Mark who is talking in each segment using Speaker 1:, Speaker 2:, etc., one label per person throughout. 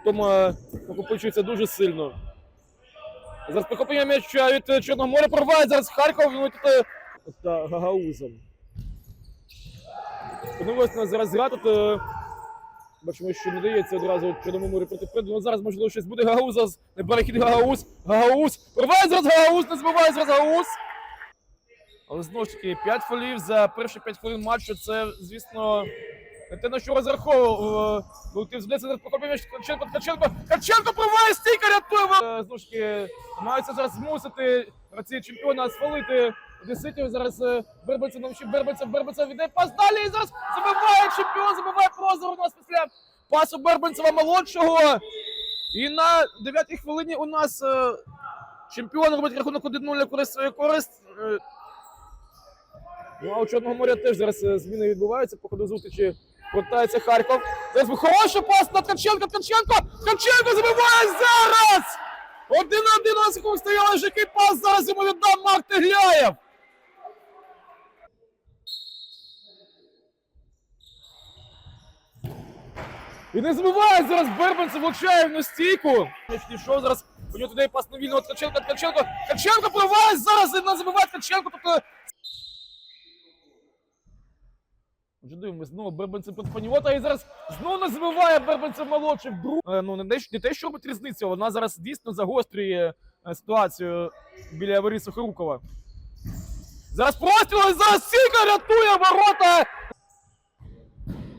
Speaker 1: втома накопичується дуже сильно. Зараз прихоплення м'яча від е, Чорного моря прорває зараз Харков ну, тут, е, та Гагаузом. Подивилось на зараз гра тут. е, Бачимо, що не дається одразу Чорному морю проти Фреду. Ну зараз можливо щось буде Гагауза. Не перехід Гагауз. Гагауз. Прорває зараз Гагауз, не збиває зараз Гагауз. Але знову ж таки, 5 фолів за перші 5 хвилин матчу. Це, звісно, те, на що розраховував. Колектив з зараз прохопив м'яч Ткаченко, Ткаченко. Ткаченко прорває стійка, рятує. Е, Знову ж таки, намагаються зараз змусити гравці чемпіона свалити Одеситів. Зараз е, Бербиця навчив Бербиця, Бербиця віддає пас далі і зараз забиває чемпіон, забиває прозор у нас після пасу Бербенцева молодшого. І на 9-й хвилині у нас е, чемпіон робить рахунок 1-0 користь свою користь. Е, Ну, а у Чорного моря теж зараз е, зміни відбуваються. По ходу зустрічі повертається Харків. Зараз хороший пас на Ткаченка. Ткаченко! Ткаченко забиває зараз! Один на один у нас якому стояли ж пас зараз йому віддав Марк Тегляєв. І не забиває зараз Бербанцев влучає на стійку. Пішов зараз. У нього туди пас на вільного Ткаченка. Ткаченко. Ткаченко провалить зараз і не забиває Ткаченко. Тобто дивимось, знову Бербанцев проти Паніота і зараз знову не забиває Бербанцев молодший. Е, Ну, не, не те, що робить різницю, вона зараз дійсно загострює е, ситуацію біля Бориса Хорукова. Зараз простріл, зараз Сіка рятує ворота.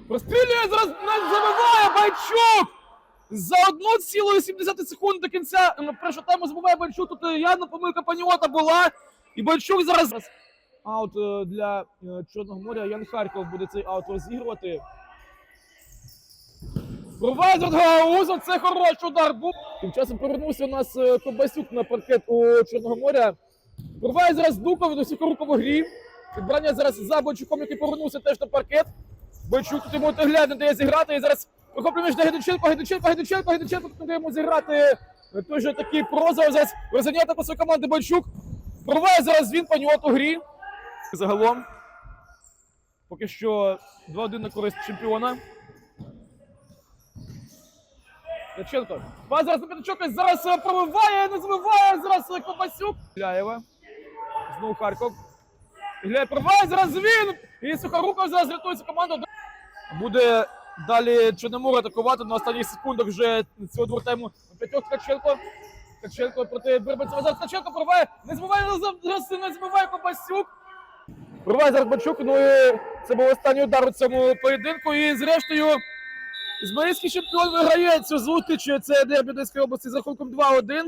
Speaker 1: Прострілює, зараз не забиває Байчук! За 1,7 секунди до кінця першого тайму забуває Байчук. Тут е, явно помилка Паніота була. І Байчук зараз аут е, для е, Чорного моря. Ян Харков буде цей аут розігрувати. Від Гагауза, це хороший удар був. Тим часом повернувся у нас е, Кобасюк на паркет у Чорного моря. Провайз зараз Дуков до Сікорука в грі. Підбрання зараз за Бойчуком, який повернувся теж на паркет. Бойчук тут йому не дає зіграти. І зараз прихоплює між на Гедиченко, Гедиченко, Гедиченко, Гедиченко тут йому зіграти. Той же такий прозор. Зараз розганяти по своїй команди Бойчук. Проває зараз він паніот у грі. Загалом. Поки що 2-1 на користь чемпіона. Яченко. Пас зараз на п'ятачок, зараз пробиває, не забиває, зараз Кобасюк. Гляєва. Знову Харков. Гляє пробиває, зараз він. І Сухоруков зараз рятується команду. Буде далі Чорномор атакувати на останніх секундах вже цього двортайму. П'ятьох Ткаченко. Ткаченко проти Бербанцева. Зараз Ткаченко пробиває, не збиває, не збиває Кобасюк. Пробиває зараз Бачук, ну і це був останній удар у цьому поєдинку. І зрештою Ізмаїльський чемпіон виграє цю зустріч. Це дербі Одеської області з рахунком 2-1.